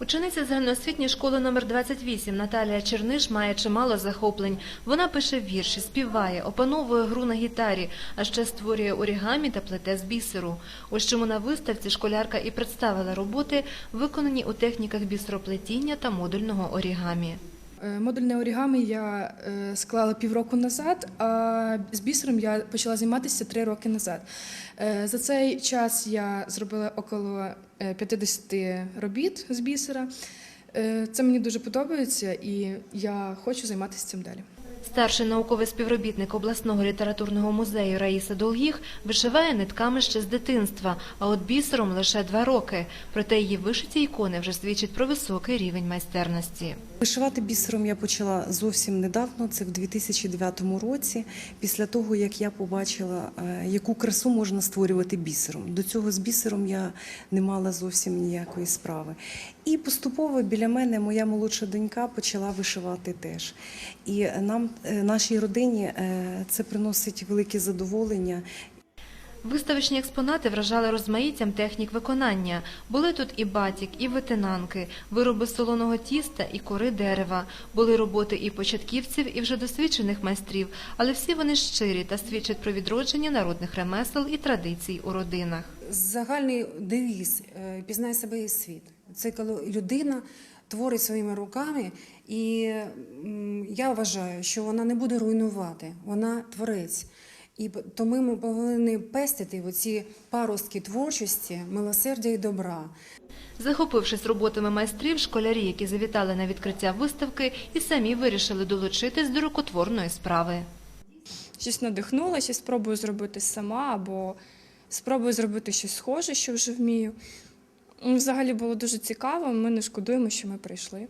Учениця загальноосвітньої школи номер 28 Наталія Черниш має чимало захоплень. Вона пише вірші, співає, опановує гру на гітарі, а ще створює орігамі та плете з бісеру. Ось чому на виставці школярка і представила роботи, виконані у техніках бісероплетіння та модульного орігамі. Е, Модульне орігами я е, склала півроку назад, а з бісером я почала займатися три роки назад. Е, За цей час я зробила около е, 50 робіт з бісера. Це мені дуже подобається, і я хочу займатися цим далі. Старший науковий співробітник обласного літературного музею Раїса Долгіх вишиває нитками ще з дитинства, а от бісером лише два роки. Проте її вишиті ікони вже свідчать про високий рівень майстерності. Вишивати бісером я почала зовсім недавно, це в 2009 році, після того, як я побачила, е, яку красу можна створювати бісером. До цього з бісером я не мала зовсім ніякої справи. І поступово біля мене моя молодша донька почала вишивати теж. І нам, е, нашій родині, е, це приносить велике задоволення. Виставочні експонати вражали розмаїттям технік виконання. Були тут і батік, і ветенанки, вироби солоного тіста і кори дерева. Були роботи і початківців, і вже досвідчених майстрів, але всі вони щирі та свідчать про відродження народних ремесел і традицій у родинах. Загальний девіз е, пізнай себе і світ. Це коли людина творить своїми руками, і я вважаю, що вона не буде руйнувати, вона творець. І тому ми повинні пестити оці паростки творчості, милосердя і добра. Захопившись роботами майстрів, школярі, які завітали на відкриття виставки, і самі вирішили долучитись до рукотворної справи. щось надихнулася, спробую зробити сама або спробую зробити щось схоже, що вже вмію. Взагалі було дуже цікаво, ми не шкодуємо, що ми прийшли.